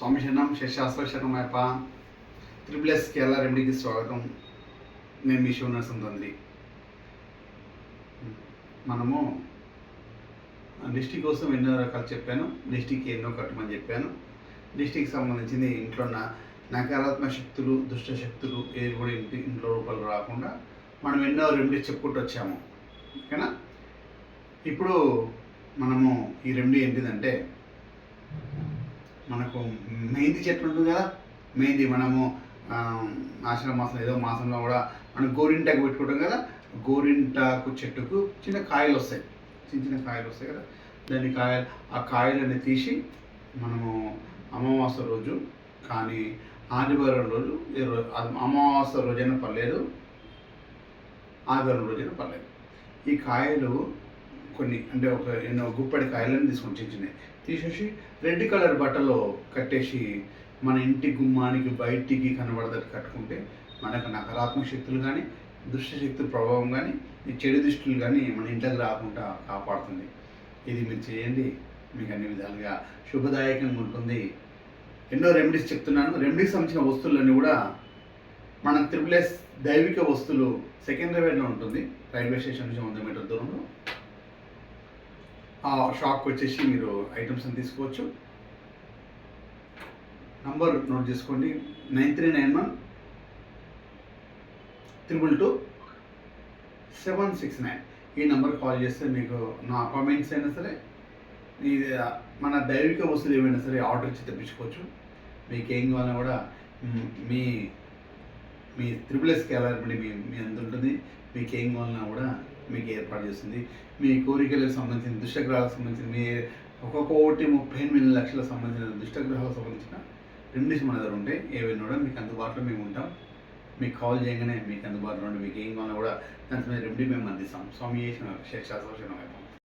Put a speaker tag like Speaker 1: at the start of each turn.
Speaker 1: స్వామి శరణం శశాస్త్ర శరణం అయ్యప్ప. త్రిపుల్ ఎస్ కేరళ రెమెడీకి స్వాగతం. నేను మీ శివనరసం తండ్రి. మనము డిస్టిక్ కోసం ఎన్నో రకాలు చెప్పాను. డిస్టిక్ ఎన్నో కట్టమని చెప్పాను. డిస్టిక్ సంబంధించింది ఇంట్లో ఉన్న నకారాత్మక శక్తులు దుష్ట శక్తులు ఏవి కూడా ఇంటి ఇంట్లో రూపాయలు రాకుండా మనం ఎన్నో రెమెడీస్ చెప్పుకుంటూ వచ్చాము. ఓకేనా? ఇప్పుడు మనము ఈ రెమెడీ ఏంటిదంటే మనకు మెహందీ చెట్టు ఉంటుంది కదా? మెహందీ మనము ఆ, ఆషాఢ మాసం ఏదో మాసంలో కూడా మనం గోరింటాకు పెట్టుకుంటాం కదా? గోరింటాకు చెట్టుకు చిన్న కాయలు వస్తాయి. చిన్న చిన్న కాయలు వస్తాయి కదా? దాని కాయలు ఆ కాయలని తీసి మనము అమావాస్య రోజు కానీ ఆదివారం రోజు ఏ రోజు అమావాస్య రోజైనా పర్లేదు ఆదివారం రోజైనా పర్లేదు. ఈ కాయలు కొన్ని అంటే ఒక ఎన్నో గుప్పడి కాయలను తీసుకొని చిన్న చిన్నవి తీసేసి రెడ్ కలర్ బట్టలో కట్టేసి మన ఇంటి గుమ్మానికి బయటికి కనబడదట్టు కట్టుకుంటే మనకు నకారాత్మక శక్తులు కానీ దుష్టశక్తి ప్రభావం కానీ ఈ చెడు దృష్టిలు కానీ మన ఇంట్లోకి రాకుండా కాపాడుతుంది. ఇది మీరు చేయండి. మీకు అన్ని విధాలుగా శుభదాయకంగా ఉంటుంది. ఎన్నో రెమెడీస్ చెప్తున్నాను. రెమెడీకి సంబంధించిన వస్తువులన్నీ కూడా మన త్రిపుల్ ఎస్ దైవిక వస్తువులు సెకండ్రాబాద్లో ఉంటుంది. రైల్వే స్టేషన్ నుంచి వంద మీటర్ దూరంలో. ఆ షాప్కి వచ్చేసి మీరు ఐటమ్స్ అని తీసుకోవచ్చు. నంబర్ నోట్ చేసుకోండి. Nine three nine one triple two seven six nine. ఈ నెంబర్ కాల్ చేస్తే మీకు నా అపాయింట్మెంట్స్ అయినా సరే ఇది మన దైవిక వస్తువులు ఏమైనా సరే ఆర్డర్ ఇచ్చి తెప్పించుకోవచ్చు. మీకు ఏం కావాలన్నా కూడా మీ మీ త్రిపుల్ ఎస్ ఎస్కి వెళ్ళాలి మీ మీ అంత ఉంటుంది మీకు ఏం కావాలన్నా కూడా మీకు ఏర్పాటు చేస్తుంది. మీ కోరికలకు సంబంధించిన దుష్టగ్రహాలకు సంబంధించిన మీ ఒక కోటి ముప్పై ఎనిమిది లక్షలకు సంబంధించిన దుష్టగ్రహాలకు సంబంధించిన రెమెడీస్ మన దగ్గర ఉంటాయి ఏవైనా కూడా మీకు అందుబాటులో మేము ఉంటాం. మీకు కాల్ చేయగానే మీకు అందుబాటులో ఉండి మీకు ఏం కావాలన్నా కూడా దాని మీద రెమెడీ మేము అందిస్తాం. స్వామి చేసిన శేషాశ్వశనం